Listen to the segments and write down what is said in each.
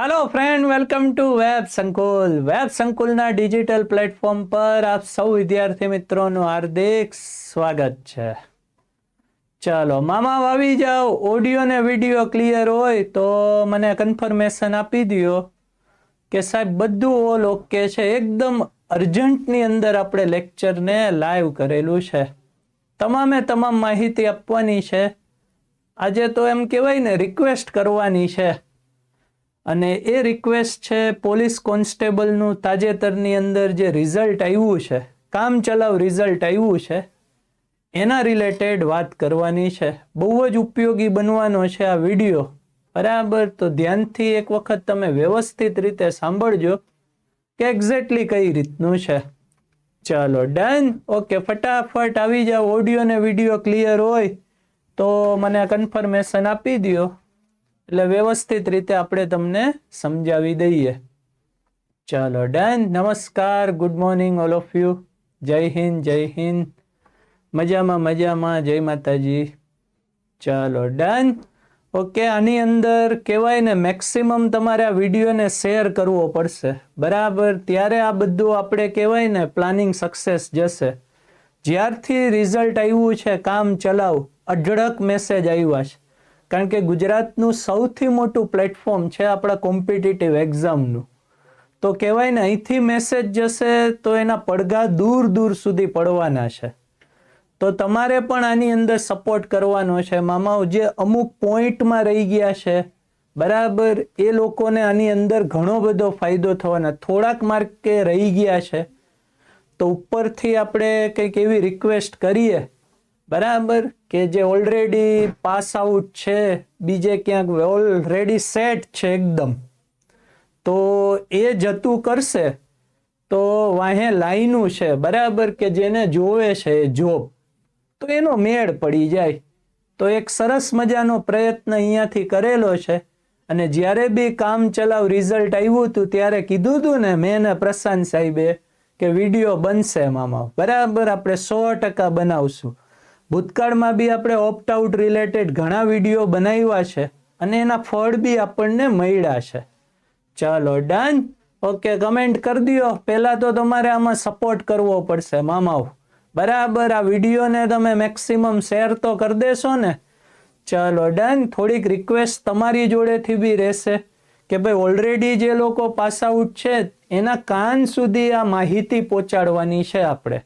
Hello friend welcome to web Sankul web સંકુલના digital platform પર આપ સૌ વિદ્યાર્થી મિત્રોનું હાર્દિક સ્વાગત છે. ચાલો, મામા વાવી જાઓ. ઓડિયો ને વીડિયો ક્લિયર હોય તો મને કન્ફર્મેશન આપી દો કે સાહેબ, બધું ઓલ ઓકે છે. એકદમ અર્જન્ટની અંદર આપણે લેક્ચરને લાઈવ કરેલું છે. તમામે તમામ માહિતી આપવાની છે. આજે તો એમ કહેવાય ને રિક્વેસ્ટ કરવાની છે. અને એ રિક્વેસ્ટ છે પોલીસ કોન્સ્ટેબલનું તાજેતરની અંદર જે રિઝલ્ટ આવ્યું છે, કામ ચલાવ રિઝલ્ટ આવ્યું છે, એના રિલેટેડ વાત કરવાની છે. બહુ જ ઉપયોગી બનવાનો છે આ વીડિયો. બરાબર? તો ધ્યાનથી એક વખત તમે વ્યવસ્થિત રીતે સાંભળજો કે એક્ઝેક્ટલી કઈ રીતનું છે. ચાલો ડન ઓકે ફટાફટ આવી જાઓ. ઓડિયો ને વીડિયો ક્લિયર હોય તો મને કન્ફર્મેશન આપી દો એટલે વ્યવસ્થિત રીતે આપણે તમને સમજાવી દઈએ. ચાલો, ડન, નમસ્કાર, good morning, all of you. જય હિન્દ જય હિન્દ. મજામાં મજામાં, જય માતાજી. ચાલો, ડન, ઓકે, આની અંદર કહેવાય ને, મેક્સિમમ તમારે આ વિડીયોને શેર કરવો પડશે. બરાબર? ત્યારે આ બધું આપણે કહેવાય ને, પ્લાનિંગ સક્સેસ જશે. જ્યારથી રિઝલ્ટ આવ્યું છે, કામ ચલાવ. અઢળક મેસેજ આવ્યા છે. કારણ કે ગુજરાતનું સૌથી મોટું પ્લેટફોર્મ છે આપણા કોમ્પિટિટિવ એક્ઝામનું તો કહેવાય ને, અહીંથી મેસેજ જશે તો એના પડઘા દૂર દૂર સુધી પડવાના છે. તો તમારે પણ આની અંદર સપોર્ટ કરવાનો છે. મામાઓ, જે અમુક પોઈન્ટમાં રહી ગયા છે, બરાબર, એ લોકોને આની અંદર ઘણો બધો ફાયદો થવાના. થોડાક માર્કે રહી ગયા છે. તો ઉપરથી આપણે કંઈક એવી રિક્વેસ્ટ કરીએ બરાબર કે જે ઓલરેડી પાસ આઉટ છે, બીજે ક્યાંક ઓલરેડી સેટ છે એકદમ. તો એ જતું કરશે, તો વાહે લાઈનું છે, બરાબર કે જેને જોવે છે એ જોબ. તો એનો મેળ પડી જાય. તો એક સરસ મજાનો પ્રયત્ન અહીંયાથી કરેલો છે. અને જ્યારે બી કામ ચલાવ રિઝલ્ટ આવ્યું હતું, ત્યારે કીધું હતું ને મેં ને પ્રશાંત સાહેબે કે વીડિયો બનશે મામા. બરાબર આપણે સો ટકા બનાવશું. ભૂતકાળમાં બી આપણે ઓપ્ટ આઉટ રિલેટેડ ઘણા વીડિયો બનાવ્યા છે અને એના ફળ બી આપણને મળ્યા છે. ચાલો ડન ઓકે કમેન્ટ કરી દો પહેલાં તો તમારે આમાં સપોર્ટ કરવો પડશે, મામાઓ. બરાબર, આ વિડીયોને તમે મેક્સિમમ શેર તો કરી દેશો ને. ચાલો ડન થોડીક રિક્વેસ્ટ તમારી જોડેથી બી રહેશે કે ભાઈ ઓલરેડી જે લોકો પાસ આઉટ છે, એના કાન સુધી આ માહિતી પહોંચાડવાની છે આપણે.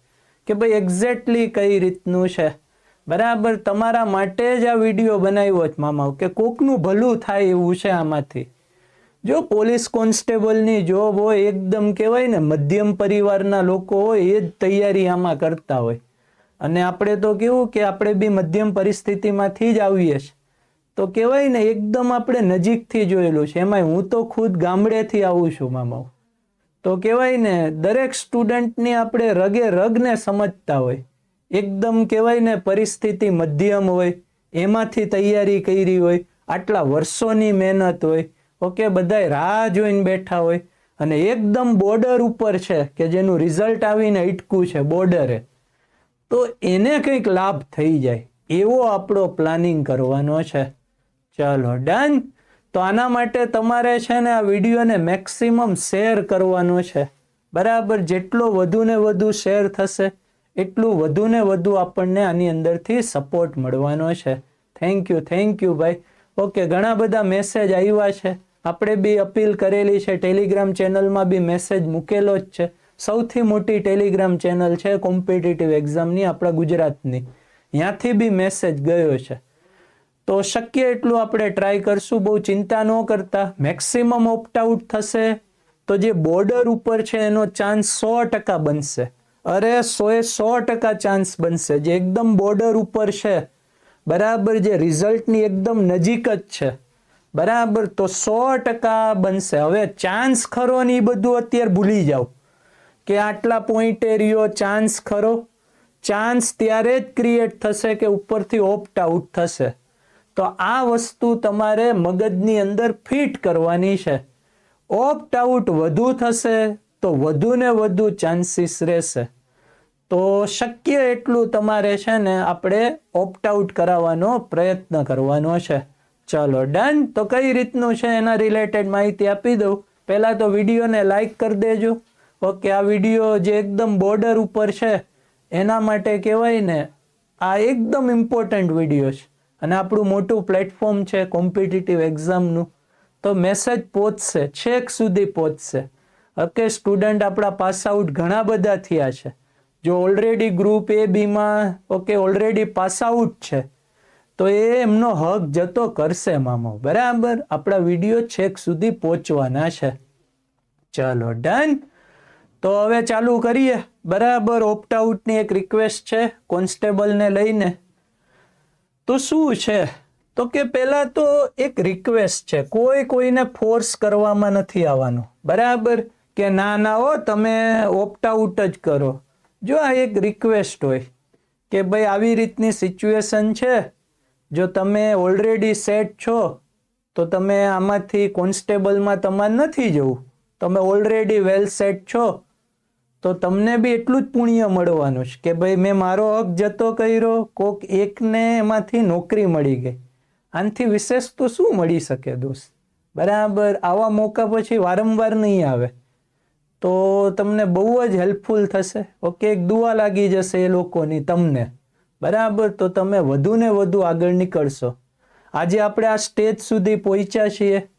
કે ભાઈ એક્ઝેક્ટલી કઈ રીતનું છે? બરાબર, તમારા માટે જ આ વીડિયો બનાવ્યો છે મામા કે કોકનું ભલું થાય એવું છે આમાંથી. જો પોલીસ કોન્સ્ટેબલની જોબ હોય, એકદમ કહેવાય ને, મધ્યમ પરિવારના લોકો હોય, એ જ તૈયારી આમાં કરતા હોય. અને આપણે તો કેવું કે આપણે બી મધ્યમ પરિસ્થિતિમાંથી જ આવીએ છીએ. તો કહેવાય ને, એકદમ આપણે નજીકથી જોયેલું છે. એમાં હું તો ખુદ ગામડેથી આવું છું મામા તો કહેવાય ને, દરેક સ્ટુડન્ટની આપણે રગે રગને સમજતા હોય. એકદમ કહેવાય ને, પરિસ્થિતિ મધ્યમ હોય, એમાંથી તૈયારી કરી હોય, આટલા વર્ષોની મહેનત હોય, ઓકે, બધાય રાહ જોઈને બેઠા હોય, અને એકદમ બોર્ડર ઉપર છે કે જેનું રિઝલ્ટ આવીને અટકું છે બોર્ડરે તો એને કંઈક લાભ થઈ જાય, એવો આપણો પ્લાનિંગ કરવાનો છે. ચાલો ડન તો આના માટે તમારે છે ને આ વિડીયોને મેક્સિમમ શેર કરવાનો છે. બરાબર, જેટલો વધુ ને વધુ શેર થશે એટલું વધુ ને વધુ આપણને આની અંદરથી સપોર્ટ મળવાનો છે. થેન્ક યુ થેન્ક યુ ભાઈ. ઓકે ઘણા બધા મેસેજ આવ્યા છે. આપણે બી અપીલ કરેલી છે. ટેલિગ્રામ ચેનલમાં બી મેસેજ મૂકેલો જ છે. સૌથી મોટી ટેલિગ્રામ ચેનલ છે કોમ્પિટિટિવ એક્ઝામની આપણા ગુજરાતની. ત્યાંથી બી મેસેજ ગયો છે. તો શક્ય એટલું આપણે ટ્રાય કરશું. બહુ ચિંતા ન કરતા. મેક્સિમમ ઓપ્ટ આઉટ થશે. તો જે બોર્ડર ઉપર છે એનો ચાન્સ સો ટકા બનશે. અરે સો એ સો ટકા ચાન્સ બનશે. જે એકદમ બોર્ડર ઉપર છે, બરાબર જે રિઝલ્ટની એકદમ નજીક જ છે. બરાબર, તો સો ટકા બનશે. હવે ચાન્સ ખરો ને એ બધું અત્યારે ભૂલી જાઓ. કે આટલા પોઈન્ટે રહ્યો ચાન્સ ખરો. ચાન્સ ત્યારે જ ક્રિએટ થશે કે ઉપરથી ઓપ્ટ આઉટ થશે. તો આ વસ્તુ તમારે મગજની અંદર ફિટ કરવાની છે. ઓપ્ટ આઉટ વધુ થશે તો વધુ ને વધુ ચાન્સીસ રહેશે. તો શક્ય એટલું તમારે છે ને આપણે ઓપ્ટ આઉટ કરાવવાનો પ્રયત્ન કરવાનો છે. ચલો ડન તો કઈ રીતનું છે એના રિલેટેડ માહિતી આપી દઉં. પહેલાં તો વિડીયોને લાઈક કરી દેજો. ઓકે, આ વીડિયો જે એકદમ બોર્ડર ઉપર છે, એના માટે કહેવાય ને, આ એકદમ ઇમ્પોર્ટન્ટ વીડિયો છે. અને આપણું મોટું પ્લેટફોર્મ છે કોમ્પિટિટિવ એક્ઝામનું તો મેસેજ પહોંચશે, છેક સુધી પહોંચશે. ઓકે સ્ટુડન્ટ આપણા પાસ આઉટ ઘણા બધા થયા છે. જો ઓલરેડી ગ્રુપ એ બીમાં ઓકે ઓલરેડી પાસ આઉટ છે, તો એ એમનો હક જતો કરશે મામો. બરાબર? આપણા વીડિયો છેક સુધી પહોંચવાના છે. ચલો ડન તો હવે ચાલુ કરીએ. બરાબર ઓપ્ટ આઉટની એક રિક્વેસ્ટ છે કોન્સ્ટેબલને લઈને. તો શું છે? તો કે પહેલાં તો એક રિક્વેસ્ટ છે. કોઈ કોઈને ફોર્સ કરવામાં નથી આવવાનું. બરાબર? કે ના ના, હો, તમે ઓપ્ટ આઉટ જ કરો. જો આ એક રિક્વેસ્ટ હોય કે ભાઈ આવી રીતની સિચ્યુએશન છે, જો તમે ઓલરેડી સેટ છો, તો તમે આમાંથી કોન્સ્ટેબલમાં તમારે નથી જવું. તમે ઓલરેડી વેલ સેટ છો, તો તમને બી એટલું જ પુણ્ય મળવાનું છે કે ભાઈ મેં મારો હક જતો કર્યો, કોક એકને એમાંથી નોકરી મળી ગઈ. આનાથી વિશેષ તો શું મળી શકે દોસ્ત? બરાબર, આવા મોકા પછી વારંવાર નહીં આવે. તો તમને બહુ જ હેલ્પફુલ થશે. ઓકે? એક દુઆ લાગી જશે એ લોકોની તમને. બરાબર? તો તમે વધુ ને વધુ આગળ નીકળશો. આજે આપણે આ સ્ટેજ સુધી પહોંચ્યા છીએ.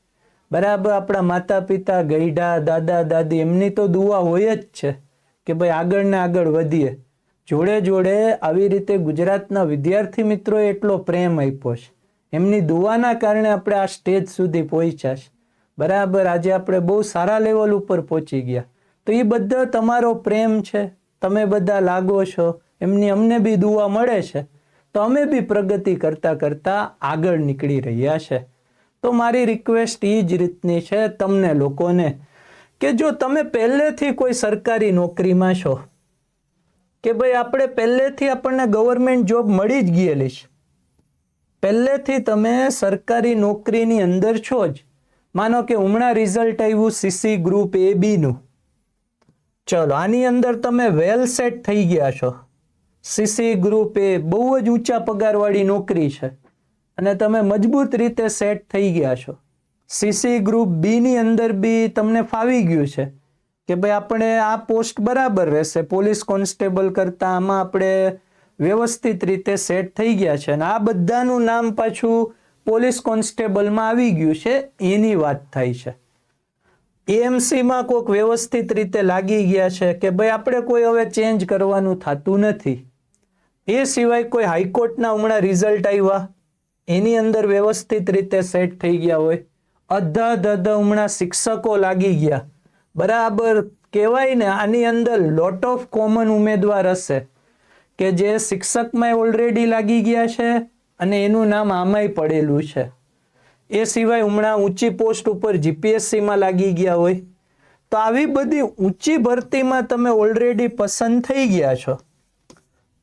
બરાબર? આપણા માતા પિતા ગઈઢા, દાદા, દાદી, એમની તો દુઆ હોય જ છે કે ભાઈ આગળ ને આગળ વધીએ. જોડે જોડે આવી રીતે ગુજરાતના વિદ્યાર્થી મિત્રોએ એટલો પ્રેમ આપ્યો છે. એમની દુઆના કારણે આપણે આ સ્ટેજ સુધી પહોંચ્યા છે. બરાબર? આજે આપણે બહુ સારા લેવલ ઉપર પહોંચી ગયા. તો એ બધા તમારો પ્રેમ છે. તમે બધા લાગો છો. એમની અમને બી દુઆ મળે છે. તો અમે બી પ્રગતિ કરતા કરતા આગળ નીકળી રહ્યા છે. તો મારી રિક્વેસ્ટ એ જ રીતની છે તમને લોકોને કે જો તમે પહેલેથી કોઈ સરકારી નોકરીમાં છો, કે ભાઈ આપણે પહેલેથી આપણને ગવર્મેન્ટ જોબ મળી જ ગયેલી છે. પહેલેથી તમે સરકારી નોકરીની અંદર છો જ. માનો કે હમણાં રિઝલ્ટ આવ્યું સીસી ગ્રુપ એ બીનું ચલો, આની અંદર તમે વેલ સેટ થઈ ગયા છો. સીસી ગ્રુપ એ બહુ જ ઊંચા પગારવાળી નોકરી છે અને તમે મજબૂત રીતે સેટ થઈ ગયા છો. સીસી ગ્રુપ બીની અંદર બી તમને ફાવી ગયું છે કે ભાઈ આપણે આ પોસ્ટ બરાબર રહેશે. પોલીસ કોન્સ્ટેબલ કરતાં આમાં આપણે વ્યવસ્થિત રીતે સેટ થઈ ગયા છે અને આ બધાનું નામ પાછું પોલીસ કોન્સ્ટેબલમાં આવી ગયું છે. એની વાત થાય છે. એએમસીમાં કોઈક વ્યવસ્થિત રીતે લાગી ગયા છે કે ભાઈ આપણે કોઈ હવે ચેન્જ કરવાનું થતું નથી. એ સિવાય કોઈ હાઈકોર્ટના હમણાં રિઝલ્ટ આવ્યા. એની અંદર વ્યવસ્થિત રીતે સેટ થઈ ગયા હોય. અધા અધા હમણાં શિક્ષકો લાગી ગયા. બરાબર કહેવાય ને, આની અંદર લોટ ઓફ કોમન ઉમેદવાર હશે કે જે શિક્ષકમાં ઓલરેડી લાગી ગયા છે અને એનું નામ આમાંય પડેલું છે. એ સિવાય હમણાં ઊંચી પોસ્ટ ઉપર જીપીએસસીમાં લાગી ગયા હોય. તો આવી બધી ઊંચી ભરતીમાં તમે ઓલરેડી પસંદ થઈ ગયા છો.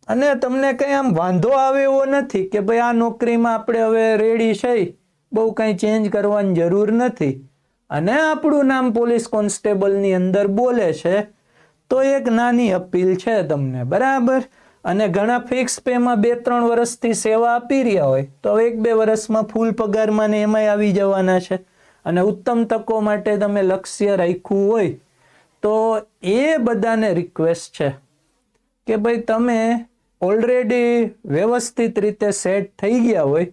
અને તમને કંઈ આમ વાંધો આવે એવો નથી કે ભાઈ આ નોકરીમાં આપણે હવે રેડી છે, બહુ કંઈ ચેન્જ કરવાની જરૂર નથી. અને આપણું નામ પોલીસ કોન્સ્ટેબલની અંદર બોલે છે, તો એક નાની અપીલ છે તમને, બરાબર? અને ઘણા ફિક્સ પેમાં બે ત્રણ વર્ષથી સેવા આપી રહ્યા હોય, તો હવે એક બે વર્ષમાં ફૂલ પગારમાં ને એમાંય આવી જવાના છે. અને ઉત્તમ તકો માટે તમે લક્ષ્ય રાખ્યું હોય, તો એ બધાને રિક્વેસ્ટ છે કે ભાઈ તમે ઓલરેડી વ્યવસ્થિત રીતે સેટ થઈ ગયા હોય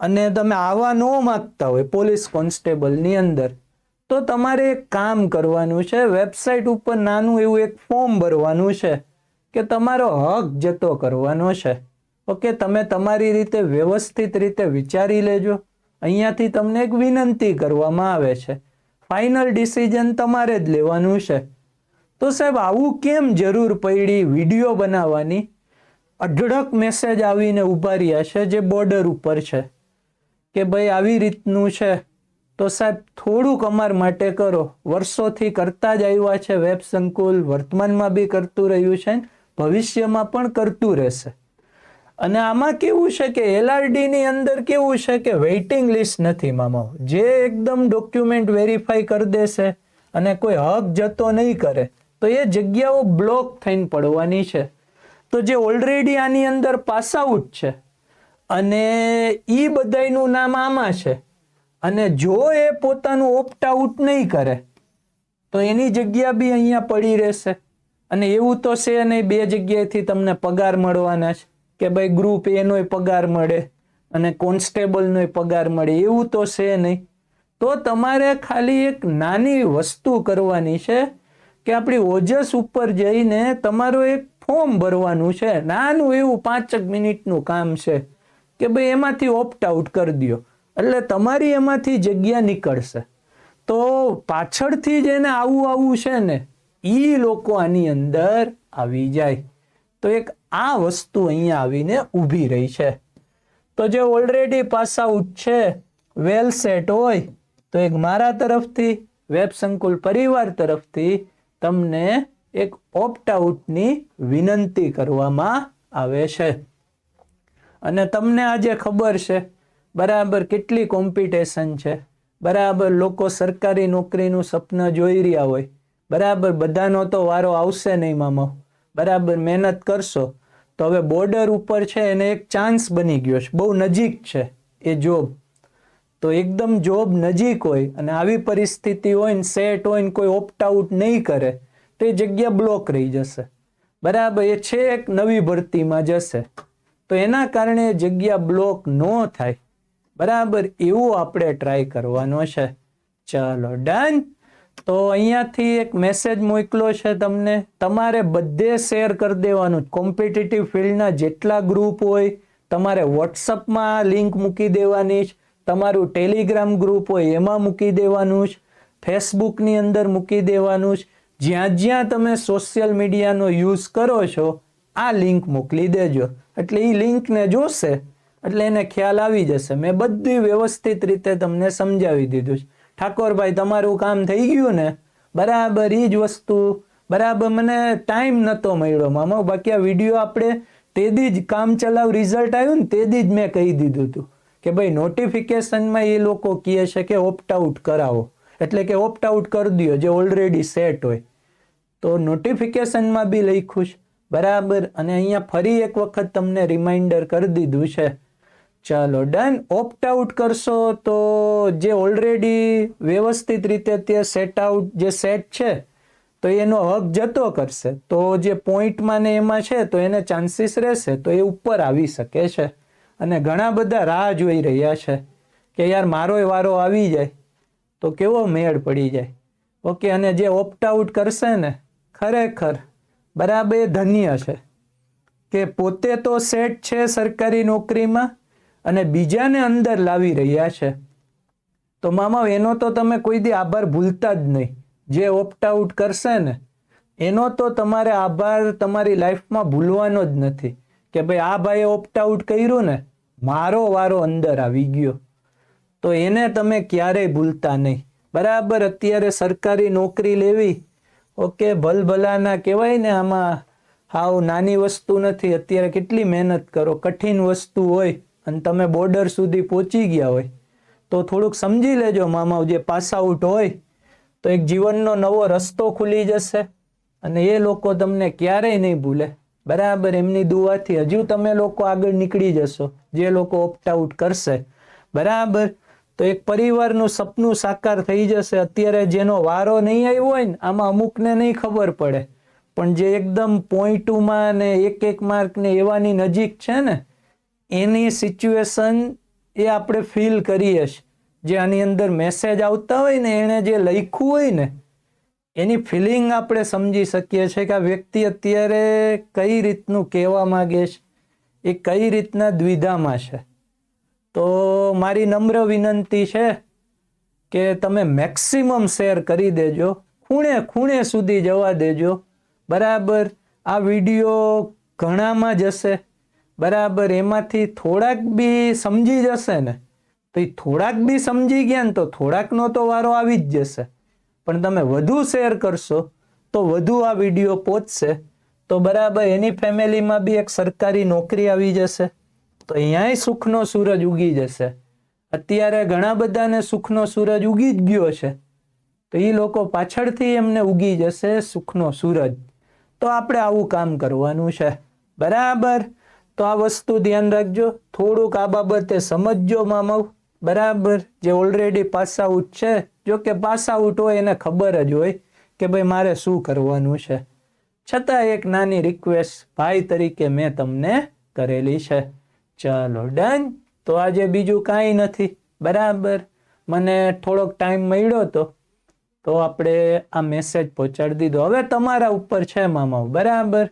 અને તમે આવા ન માગતા હોય પોલીસ કોન્સ્ટેબલની અંદર, તો તમારે એક કામ કરવાનું છે. વેબસાઇટ ઉપર નાનું એવું એક ફોર્મ ભરવાનું છે. કે તમારો હક જતો કરવાનો છે. ઓકે, તમે તમારી રીતે વ્યવસ્થિત રીતે વિચારી લેજો. અહીંયાથી તમને એક વિનંતી કરવામાં આવે છે. ફાઇનલ ડિસિઝન તમારે જ લેવાનું છે. તો સાહેબ, આવું કેમ જરૂર પડી વીડિયો બનાવવાની? અઢળક મેસેજ આવીને ઊભા રહ્યા છે જે બોર્ડર ઉપર છે. કે ભાઈ, આવી રીતનું છે. તો સાહેબ, થોડુંક અમાર માટે કરો. વર્ષોથી કરતા જ આવ્યા છે. વેબ સંકુલ વર્તમાનમાં બી કરતું રહ્યું છે ને. ભવિષ્યમાં પણ કરતું રહેશે. અને આમાં કેવું છે કે એલઆરડીની અંદર કેવું છે કે વેઇટિંગ લિસ્ટ નથી મામા. જે એકદમ ડોક્યુમેન્ટ વેરીફાઈ કરી દેશે અને કોઈ હક જતો નહીં કરે, તો એ જગ્યાઓ બ્લોક થઈને પડવાની છે. તો જે ઓલરેડી આની અંદર પાસ આઉટ છે અને એ બધાયનું નામ આમાં છે. અને જો એ પોતાનું ઓપ્ટ આઉટ નહીં કરે, તો એની જગ્યા બી અહીંયા પડી રહેશે. અને એવું તો છે નહીં બે જગ્યાએથી તમને પગાર મળવાના છે કે ભાઈ ગ્રુપ એનોય પગાર મળે અને કોન્સ્ટેબલનોય પગાર મળે, એવું તો છે નહીં. તો તમારે ખાલી એક નાની વસ્તુ કરવાની છે કે આપણી ઓજસ ઉપર જઈને તમારો એક ફોર્મ ભરવાનું છે. નાનું એવું પાંચક મિનિટનું કામ છે કે ભાઈ એમાંથી ઓપ્ટ આઉટ કરી દો એટલે તમારી એમાંથી જગ્યા નીકળશે. તો પાછળથી જ એને આવું આવું છે ને ઈ લોકો આની અંદર આવી જાય. તો એક આ વસ્તુ અહીંયા આવીને ઊભી રહી છે. તો જે ઓલરેડી પાસ આઉટ છે વેલ સેટ હોય, તો એક મારા તરફથી, વેબ સંકુલ પરિવાર તરફથી તમને એક ઓપ્ટ આઉટની વિનંતી કરવામાં આવે છે. અને તમને આજે ખબર છે, બરાબર કેટલી કોમ્પિટિશન છે. બરાબર લોકો સરકારી નોકરીનું સપના જોઈ રહ્યા હોય. બરાબર, બધાનો તો વારો આવશે નહીં મામા. બરાબર, મહેનત કરશો. તો હવે બોર્ડર ઉપર છે એને એક ચાન્સ બની ગયો છે. બહુ નજીક છે એ જોબ તો એકદમ જોબ નજીક હોય અને આવી પરિસ્થિતિ હોય ને સેટ હોય ને કોઈ ઓપ્ટ આઉટ નહીં કરે, તો એ જગ્યા બ્લોક રહી જશે. બરાબર, એ છે એક નવી ભરતીમાં જશે. તો એના કારણે જગ્યા બ્લોક ન થાય. બરાબર, એવું આપણે ટ્રાય કરવાનો છે ચાલો ડન તો અહીંયાથી એક મેસેજ મોકલો છે તમને. તમારે બધે શેર કરી દેવાનું. કોમ્પિટિટિવ ફિલ્ડના જેટલા ગ્રુપ હોય, તમારે વોટ્સઅપમાં લિંક મૂકી દેવાની જ તમારું ટેલિગ્રામ ગ્રુપ હોય, એમાં મૂકી દેવાનું જ ફેસબુકની અંદર મૂકી દેવાનું જ જ્યાં જ્યાં તમે સોશિયલ મીડિયાનો યુઝ કરો છો, આ લિંક મોકલી દેજો. એટલે એ લિંકને જોશે, એટલે એને ખ્યાલ આવી જશે. મેં બધી વ્યવસ્થિત રીતે તમને સમજાવી દીધું છે. ઠાકોરભાઈ, તમારું કામ થઈ ગયું ને? બરાબર એ જ વસ્તુ. બરાબર, મને ટાઈમ નહોતો મળ્યો મામા. બાકી આ વીડિયો આપણે તેદી જ કામ ચલાવ રિઝલ્ટ આવ્યું ને તેથી જ મેં કહી દીધું હતું કે ભાઈ નોટિફિકેશનમાં એ લોકો કહે છે કે ઓપ્ટ આઉટ કરાવો. એટલે કે ઓપ્ટ આઉટ કરી દો જે ઓલરેડી સેટ હોય. તો નોટિફિકેશનમાં બી લખ્યું છે. બરાબર, અને અહીંયા ફરી એક વખત તમને રિમાઇન્ડર કરી દીધું છે. ચાલો ડન ઓપ્ટ આઉટ કરશો તો જે ઓલરેડી વ્યવસ્થિત રીતે તે સેટ આઉટ જે સેટ છે, તો એનો હક જતો કરશે. તો જે પોઈન્ટમાં ને એમાં છે, તો એને ચાન્સીસ રહેશે, તો એ ઉપર આવી શકે છે. અને ઘણા બધા રાહ જોઈ રહ્યા છે કે યાર મારોય વારો આવી જાય, તો કેવો મેળ પડી જાય. ઓકે અને જે ઓપ્ટ આઉટ કરશે ને, ખરેખર બરાબર એ ધન્ય છે કે પોતે તો સેટ છે સરકારી નોકરીમાં અને બીજાને અંદર લાવી રહ્યા છે. તો મામા, એનો તો તમે કોઈ દી આભાર ભૂલતા જ નહીં. જે ઓપ્ટ આઉટ કરશે ને, એનો તો તમારે આભાર તમારી લાઈફમાં ભૂલવાનો જ નથી. કે ભાઈ, આ ભાઈએ ઓપ્ટ આઉટ કર્યું ને, મારો વારો અંદર આવી ગયો. તો એને તમે ક્યારેય ભૂલતા નહીં. બરાબર, અત્યારે સરકારી નોકરી લેવી. ઓકે, ભલભલાના કહેવાય ને આમાં, હાવ નાની વસ્તુ નથી. અત્યારે કેટલી મહેનત કરો, કઠિન વસ્તુ હોય. અને તમે બોર્ડર સુધી પહોંચી ગયા હોય, તો થોડુંક સમજી લેજો મામા જે પાસ આઉટ હોય, તો એક જીવનનો નવો રસ્તો ખુલી જશે અને એ લોકો તમને ક્યારેય નહીં ભૂલે. બરાબર, એમની દુઆથી હજુ તમે લોકો આગળ નીકળી જશો, જે લોકો ઓપ્ટ આઉટ કરશે. બરાબર, તો એક પરિવારનું સપનું સાકાર થઈ જશે. અત્યારે જેનો વારો નહીં આવ્યો હોય ને, આમાં અમુકને નહીં ખબર પડે. પણ જે એકદમ પોઈન્ટમાં ને એક એક માર્ક ને એવાની નજીક છે ને એની સિચ્યુએશન એ આપણે ફીલ કરીએ છીએ. જે આની અંદર મેસેજ આવતા હોય ને, એણે જે લખ્યું હોય ને, એની ફિલિંગ આપણે સમજી શકીએ છીએ કે આ વ્યક્તિ અત્યારે કઈ રીતનું કહેવા માગે છે, એ કઈ રીતના દ્વિધામાં છે. તો મારી નમ્ર વિનંતી છે કે તમે મેક્સિમમ શેર કરી દેજો. ખૂણે ખૂણે સુધી જવા દેજો. બરાબર? આ વીડિયો ઘણામાં જશે બરાબર, એમાંથી થોડાક બી સમજી જશે ને, તો એ થોડાક બી સમજી ગયા ને તો થોડાકનો તો વારો આવી જ જશે. પણ તમે વધુ શેર કરશો, તો વધુ આ વીડિયો પહોંચશે. તો બરાબર, એની ફેમિલીમાં બી એક સરકારી નોકરી આવી જશે. તો અહીંયાય સુખનો સૂરજ ઉગી જશે. અત્યારે ઘણા બધાને સુખનો સૂરજ ઉગી જ ગયો છે. તો એ લોકો પાછળથી એમને ઉગી જશે સુખનો સૂરજ. તો આપણે આવું કામ કરવાનું છે. બરાબર? તો આ વસ્તુ ધ્યાન રાખજો. થોડુંક આ બાબતે સમજજો મામવ બરાબર? જે ઓલરેડી પાસ આઉટ છે. જો કે પાસ આઉટ હોય એને ખબર જ હોય કે ભાઈ મારે શું કરવાનું છે. છતાં એક નાની રિક્વેસ્ટ ભાઈ તરીકે મેં તમને કરેલી છે. ચાલો ડન તો આજે બીજું કાંઈ નથી. બરાબર? મને થોડોક ટાઈમ મળ્યો તો તો આપણે આ મેસેજ પહોંચાડી દીધો. હવે તમારા ઉપર છે મામાઓ બરાબર?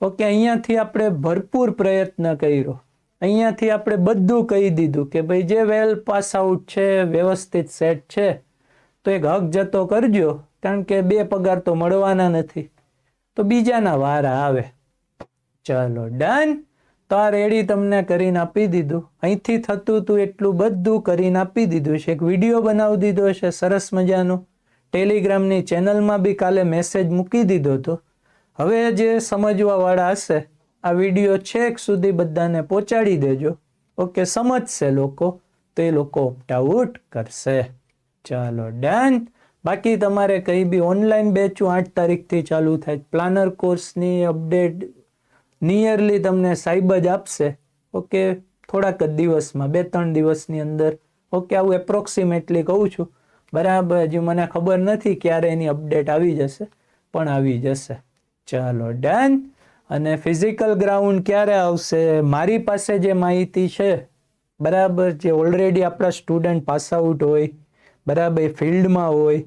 ઓકે, અહીંયાથી આપણે ભરપૂર પ્રયત્ન કર્યો. અહીંયાથી આપણે બધું કહી દીધું કે ભાઈ જે વેલ પાસ આઉટ છે, વ્યવસ્થિત સેટ છે, તો એક હક જતો કરજો, કારણ કે બે પગાર તો મળવાના નથી. તો બીજાના વારા આવે. ચલો, ડન. તો આ રેડી તમને કરીને આપી દીધું. અહીંથી થતું હતું એટલું બધું કરીને આપી દીધું છે એક વીડિયો બનાવી દીધો છે સરસ મજાનો. ટેલિગ્રામની ચેનલમાં બી કાલે મેસેજ મૂકી દીધો હતો. હવે જે સમજવા વાળા હશે, આ વીડિયો છેક સુધી બધાને પહોંચાડી દેજો. ઓકે, સમજશે લોકો, તો એ લોકો ઓપ્ટ આઉટ કરશે. ચાલો ડન બાકી તમારે કંઈ બી ઓનલાઈન બેચું આઠ તારીખથી ચાલુ થાય પ્લાનર કોર્સની અપડેટ નિયરલી તમને સાહેબ જ આપશે. ઓકે, થોડાક જ દિવસમાં, બે ત્રણ દિવસની અંદર. ઓકે, આવું એપ્રોક્સિમેટલી કહું છું. બરાબર, હજી મને ખબર નથી ક્યારે એની અપડેટ આવી જશે, પણ આવી જશે. ચાલો, ડન. અને ફિઝિકલ ગ્રાઉન્ડ ક્યારે આવશે? મારી પાસે જે માહિતી છે, બરાબર, જે ઓલરેડી આપણા સ્ટુડન્ટ પાસ આઉટ હોય, બરાબર ફિલ્ડમાં હોય,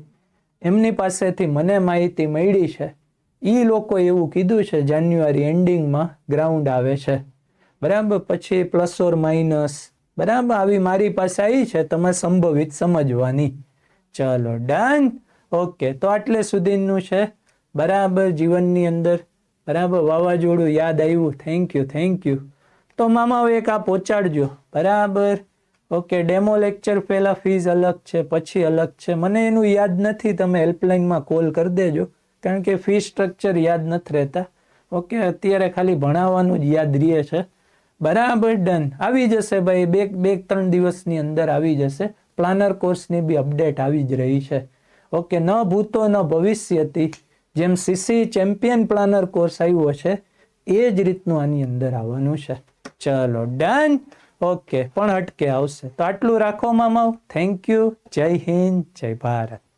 એમની પાસેથી મને માહિતી મળી છે. એ લોકો એવું કીધું છે, જાન્યુઆરી એન્ડિંગમાં ગ્રાઉન્ડ આવે છે. બરાબર, પછી પ્લસ ઓર માઇનસ બરાબર, આવી મારી પાસે આવી છે, તમે સંભવિત સમજવાની. ચલો, ડન. ઓકે, તો આટલે સુધીનું છે. બરાબર જીવનની અંદર, બરાબર વાવાઝોડું યાદ આવ્યું થેન્ક યુ થેન્ક યુ તો મામા એક આ પહોંચાડજો. બરાબર. ઓકે ડેમો લેક્ચર પહેલાં ફીસ અલગ છે, પછી અલગ છે. મને એનું યાદ નથી, તમે હેલ્પલાઇનમાં કોલ કરી દેજો. કારણ કે ફી સ્ટ્રક્ચર યાદ નથી રહેતા. ઓકે, અત્યારે ખાલી ભણાવવાનું જ યાદ રહે છે. બરાબર ડન આવી જશે ભાઈ, બે બે, ત્રણ દિવસની અંદર આવી જશે. પ્લાનર કોર્સની બી અપડેટ આવી જ રહી છે. ઓકે, ન ભૂતો, ન ભવિષ્યથી જેમ સીસી ચેમ્પિયન પ્લાનર કોર્સ આવ્યો છે એ જ રીતનું આની અંદર આવવાનું છે. ચલો ડન ઓકે પણ અટકે આવશે. તો આટલું રાખો, મામાઓ. થેન્ક યુ જય હિન્દ, જય ભારત.